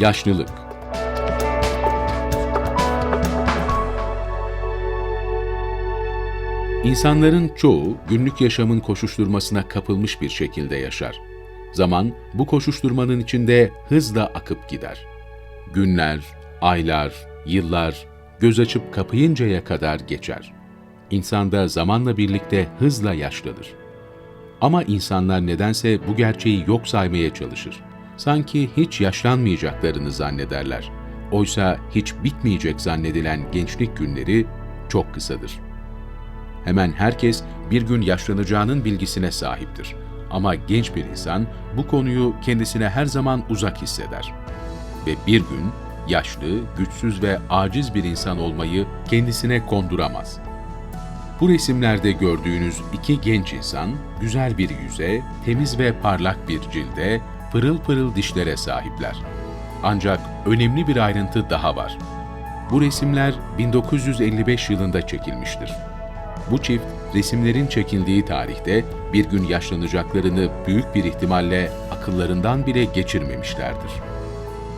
Yaşlılık İnsanların çoğu günlük yaşamın koşuşturmasına kapılmış bir şekilde yaşar. Zaman bu koşuşturmanın içinde hızla akıp gider. Günler, aylar, yıllar göz açıp kapayıncaya kadar geçer. İnsan da zamanla birlikte hızla yaşlanır. Ama insanlar nedense bu gerçeği yok saymaya çalışır. Sanki hiç yaşlanmayacaklarını zannederler. Oysa hiç bitmeyecek zannedilen gençlik günleri çok kısadır. Hemen herkes bir gün yaşlanacağının bilgisine sahiptir. Ama genç bir insan bu konuyu kendisine her zaman uzak hisseder. Ve bir gün yaşlı, güçsüz ve aciz bir insan olmayı kendisine konduramaz. Bu resimlerde gördüğünüz iki genç insan, güzel bir yüze, temiz ve parlak bir cilde, pırıl pırıl dişlere sahipler. Ancak önemli bir ayrıntı daha var. Bu resimler 1955 yılında çekilmiştir. Bu çift resimlerin çekildiği tarihte bir gün yaşlanacaklarını büyük bir ihtimalle akıllarından bile geçirmemişlerdir.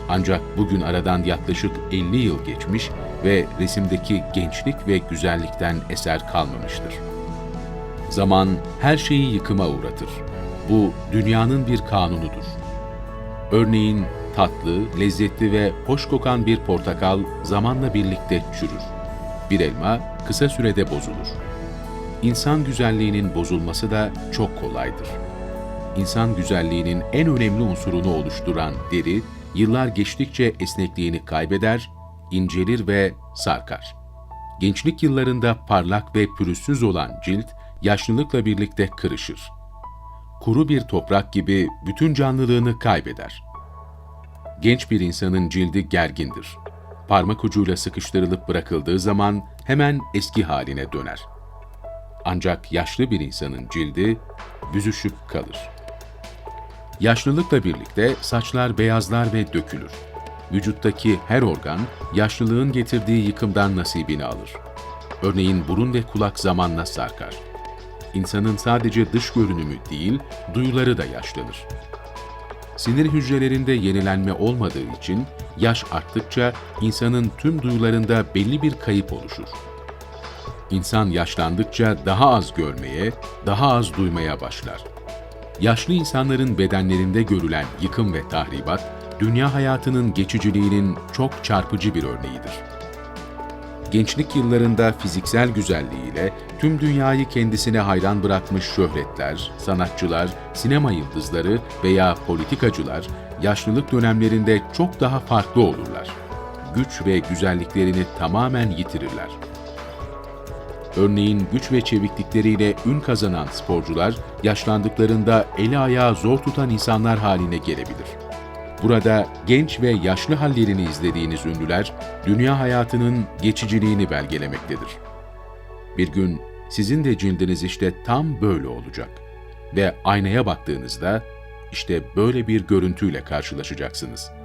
Ancak bugün aradan yaklaşık 50 yıl geçmiş ve resimdeki gençlik ve güzellikten eser kalmamıştır. Zaman her şeyi yıkıma uğratır. Bu dünyanın bir kanunudur. Örneğin tatlı, lezzetli ve hoş kokan bir portakal zamanla birlikte çürür. Bir elma kısa sürede bozulur. İnsan güzelliğinin bozulması da çok kolaydır. İnsan güzelliğinin en önemli unsurunu oluşturan deri, yıllar geçtikçe esnekliğini kaybeder, incelir ve sarkar. Gençlik yıllarında parlak ve pürüzsüz olan cilt, yaşlılıkla birlikte kırışır. Kuru bir toprak gibi bütün canlılığını kaybeder. Genç bir insanın cildi gergindir. Parmak ucuyla sıkıştırılıp bırakıldığı zaman hemen eski haline döner. Ancak yaşlı bir insanın cildi büzüşüp kalır. Yaşlılıkla birlikte saçlar beyazlar ve dökülür. Vücuttaki her organ yaşlılığın getirdiği yıkımdan nasibini alır. Örneğin burun ve kulak zamanla sarkar. İnsanın sadece dış görünümü değil, duyuları da yaşlanır. Sinir hücrelerinde yenilenme olmadığı için yaş arttıkça insanın tüm duyularında belli bir kayıp oluşur. İnsan yaşlandıkça daha az görmeye, daha az duymaya başlar. Yaşlı insanların bedenlerinde görülen yıkım ve tahribat, dünya hayatının geçiciliğinin çok çarpıcı bir örneğidir. Gençlik yıllarında fiziksel güzelliğiyle tüm dünyayı kendisine hayran bırakmış şöhretler, sanatçılar, sinema yıldızları veya politikacılar yaşlılık dönemlerinde çok daha farklı olurlar. Güç ve güzelliklerini tamamen yitirirler. Örneğin güç ve çeviklikleriyle ün kazanan sporcular, yaşlandıklarında eli ayağı zor tutan insanlar haline gelebilir. Burada genç ve yaşlı hallerini izlediğiniz ünlüler, dünya hayatının geçiciliğini belgelemektedir. Bir gün sizin de cildiniz işte tam böyle olacak. Ve aynaya baktığınızda işte böyle bir görüntüyle karşılaşacaksınız.''